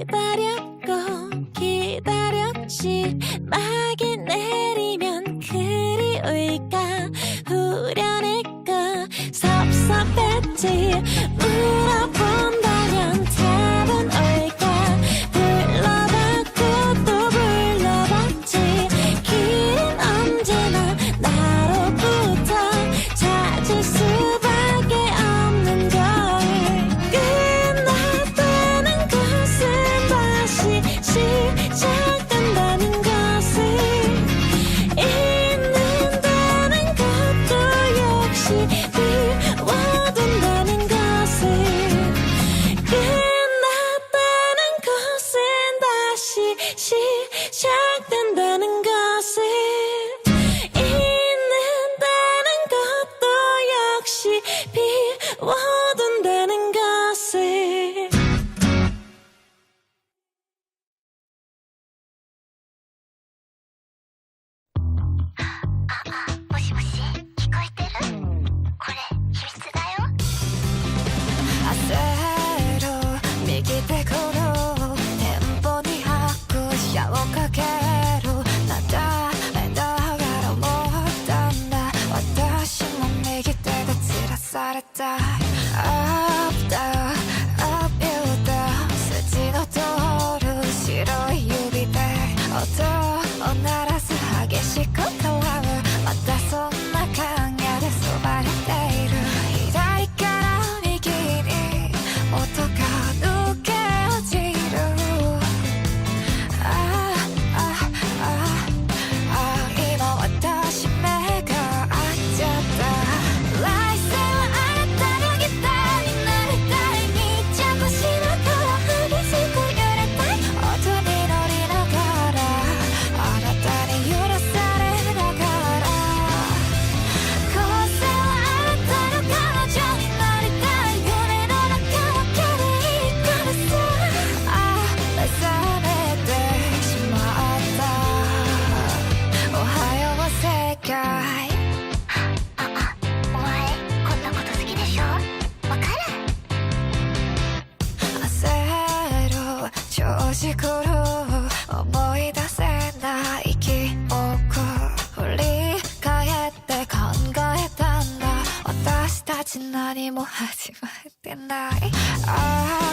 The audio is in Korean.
기다렸고 기다렸지. 막이 내리면 그리울까? 후련했고 섭섭했지. 따라따 何も始まってない、